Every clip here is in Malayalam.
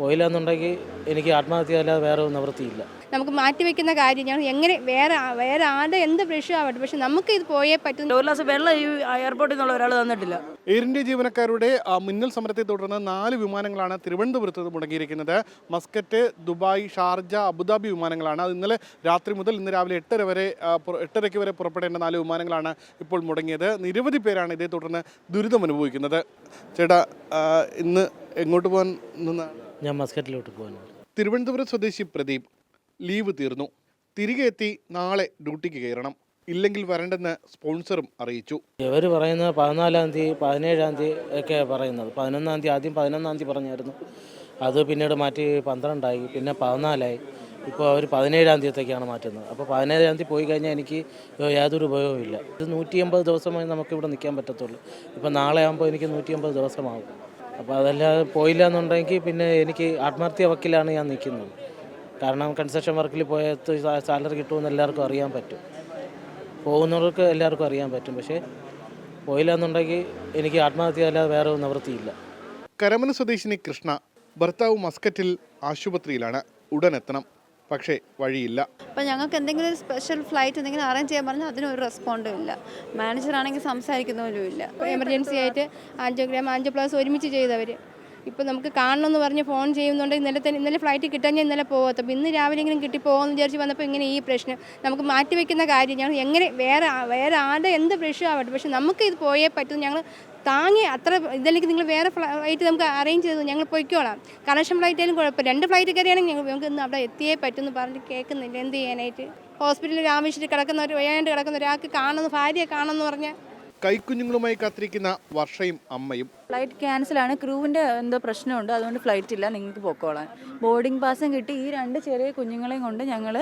പോയില്ല എന്നുണ്ടെങ്കിൽ എനിക്ക് ആത്മഹത്യ അല്ലാതെ വേറെ ഒരു നിവൃത്തിയില്ല. നമുക്ക് മാറ്റിവെക്കുന്ന കാര്യം ഞങ്ങൾ എങ്ങനെ വേറെ വേറെ ആരുടെ എന്ത് പ്രശ്നം ആവട്ടെ? പക്ഷെ നമുക്ക് ഇത് പോയേ പറ്റും ഒരു ഗ്ലാസ് വെള്ളം ഈ എയർപോർട്ടിൽ നിന്നുള്ള ഒരാൾ തന്നിട്ടില്ല. എയർ ഇന്ത്യ ജീവനക്കാരുടെ ആ, മിന്നൽ സമരത്തെ തുടർന്ന് നാല് വിമാനങ്ങളാണ് തിരുവനന്തപുരത്ത് മുടങ്ങിയിരിക്കുന്നത്. Muscat Dubai Sharjah Abu Dhabi വിമാനങ്ങളാണ്. അത് ഇന്നലെ രാത്രി മുതൽ ഇന്ന് രാവിലെ എട്ടര വരെ എട്ടരയ്ക്ക് വരെ പുറപ്പെടേണ്ട നാല് വിമാനങ്ങളാണ് ഇപ്പോൾ മുടങ്ങിയത്. നിരവധി പേരാണ് ഇതേ തുടർന്ന് ദുരിതം അനുഭവിക്കുന്നത് ചേട്ടാ ഇന്ന് എങ്ങോട്ട് പോകാൻ നിന്നാണ്? ഞാൻ മസ്കറ്റിലോട്ട് പോകുന്നത് തിരുവനന്തപുരം സ്വദേശി പ്രദീപ് ലീവ് തീർന്നു. തിരികെ എത്തി നാളെ ഡ്യൂട്ടിക്ക് കയറണം. ഇല്ലെങ്കിൽ വരണ്ടെന്ന് സ്പോൺസറും അറിയിച്ചു. ഇവർ പറയുന്നത് പതിനാലാം തീയതി പതിനേഴാം തീയതി ഒക്കെ പറയുന്നത്. പതിനൊന്നാം തീയതി ആദ്യം പതിനൊന്നാം തീയതി പറഞ്ഞായിരുന്നു. അത് പിന്നീട് മാറ്റി പന്ത്രണ്ടായി പിന്നെ പതിനാലായി. ഇപ്പോൾ അവർ പതിനേഴാം തീയതിയൊക്കെയാണ് മാറ്റുന്നത്. അപ്പോൾ പതിനേഴാം തീയതി പോയി കഴിഞ്ഞാൽ എനിക്ക് യാതൊരു ഉപയോഗവും ഇല്ല ഇത് നൂറ്റി അമ്പത് ദിവസമായി നമുക്കിവിടെ നിൽക്കാൻ പറ്റത്തുള്ളൂ. ഇപ്പോൾ നാളെ ആകുമ്പോൾ എനിക്ക് നൂറ്റി അമ്പത് ദിവസമാകും അപ്പോൾ അതല്ലാതെ പോയില്ല എന്നുണ്ടെങ്കിൽ പിന്നെ എനിക്ക് ആത്മഹത്യ വക്കിലാണ് ഞാൻ നിൽക്കുന്നത്. കാരണം കൺസ്ട്രക്ഷൻ വർക്കിൽ പോയത് സാലറി കിട്ടുമെന്ന് എല്ലാവർക്കും അറിയാൻ പറ്റും. പോകുന്നവർക്ക് എല്ലാവർക്കും അറിയാൻ പറ്റും. പക്ഷേ പോയില്ല എന്നുണ്ടെങ്കിൽ എനിക്ക് ആത്മഹത്യ അല്ലാതെ വേറെ നിവൃത്തിയില്ല. കരമന സ്വദേശിനി കൃഷ്ണ ഭർത്താവ് മസ്കറ്റിൽ ആശുപത്രിയിലാണ്. ഉടനെത്തണം. പക്ഷേ വഴിയില്ല. അപ്പം ഞങ്ങൾക്ക് എന്തെങ്കിലും ഒരു സ്പെഷ്യൽ ഫ്ലൈറ്റ് എന്തെങ്കിലും അറേഞ്ച് ചെയ്യാൻ പറഞ്ഞാൽ അതിനൊരു റെസ്പോണ്ടും ഇല്ല. മാനേജർ ആണെങ്കിൽ സംസാരിക്കുന്നവരും ഇല്ല. എമർജൻസി ആയിട്ട് ആൻജിയോഗ്രാം ആൻജിയോ പ്ലസ് ഒരുമിച്ച് ചെയ്തവർ ഇപ്പോൾ നമുക്ക് കാണണമെന്ന് പറഞ്ഞ് ഫോൺ ചെയ്യുന്നുണ്ടെങ്കിൽ ഇന്നലെ തന്നെ ഇന്നലെ ഫ്ലൈറ്റ് കിട്ടാഞ്ഞാൽ ഇന്നലെ പോകാത്ത അപ്പോൾ ഇന്ന് രാവിലെയെങ്കിലും കിട്ടി പോകുമെന്ന് വിചാരിച്ച് വന്നപ്പോൾ ഇങ്ങനെ ഈ പ്രശ്നം നമുക്ക് മാറ്റിവെക്കുന്ന കാര്യം ഞങ്ങൾ എങ്ങനെ വേറെ വേറെ ആരുടെ എന്ത് പ്രഷ്യൂ ആവട്ടെ. പക്ഷെ നമുക്ക് ഇത് പോയേ പറ്റും. ഞങ്ങൾ താങ്ങി അത്ര ഇതല്ലെങ്കിൽ നിങ്ങൾ വേറെ ഫ്ലൈറ്റ് നമുക്ക് അറേഞ്ച് ചെയ്തു ഞങ്ങൾ പൊയ്ക്കോളാം. കണക്ഷൻ ഫ്ലൈറ്റ് ആയാലും കുഴപ്പമില്ല. രണ്ട് ഫ്ലൈറ്റ് കയറിയാണെങ്കിൽ ഞങ്ങൾ നമുക്ക് ഇന്ന് അവിടെ എത്തിയേ പറ്റുമെന്ന് പറഞ്ഞ് കേൾക്കുന്നില്ല. എന്ത് ചെയ്യാനായിട്ട്? ഹോസ്പിറ്റലിൽ ആവശ്യത്തിൽ കിടക്കുന്ന ഒരു വയ്യാണ്ട് കിടക്കുന്ന ഒരാൾക്ക് കാണുന്നു ഭാര്യയെ കാണുമെന്ന് പറഞ്ഞാൽ കൈക്കുഞ്ഞുങ്ങളുമായി കാത്തിരിക്കുന്ന വർഷയും അമ്മയും. ഫ്ലൈറ്റ് ക്യാൻസലാണ്. ക്രൂവിന്റെ എന്തോ പ്രശ്നമുണ്ട്. അതുകൊണ്ട് ഫ്ലൈറ്റ് ഇല്ല. നിങ്ങൾക്ക് പൊക്കോളാൻ. ബോർഡിംഗ് പാസും കിട്ടി. ഈ രണ്ട് ചെറിയ കുഞ്ഞുങ്ങളെയും കൊണ്ട് ഞങ്ങൾ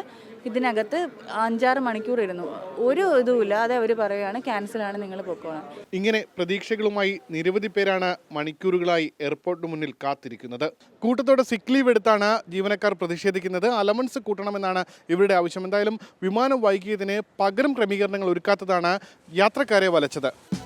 ഇതിനകത്ത് അഞ്ചാറ് മണിക്കൂർ ഇരുന്നു. ഒരു ഇതുമില്ല അതെ അവർ പറയുകയാണ് ക്യാൻസലാണ്. നിങ്ങൾ പൊക്കോളാൻ ഇങ്ങനെ പ്രതീക്ഷകളുമായി നിരവധി പേരാണ് മണിക്കൂറുകളായി എയർപോർട്ടിന് മുന്നിൽ കാത്തിരിക്കുന്നത്. കൂട്ടത്തോടെ സിക്ക് ലീവ് എടുത്താണ് ജീവനക്കാർ പ്രതിഷേധിക്കുന്നത്. അലവൻസ് കൂട്ടണമെന്നാണ് ഇവരുടെ ആവശ്യം. എന്തായാലും വിമാനം വൈകിയതിന് പകരം ക്രമീകരണങ്ങൾ ഒരുക്കാത്തതാണ് യാത്രക്കാരെ വലച്ചത്. that.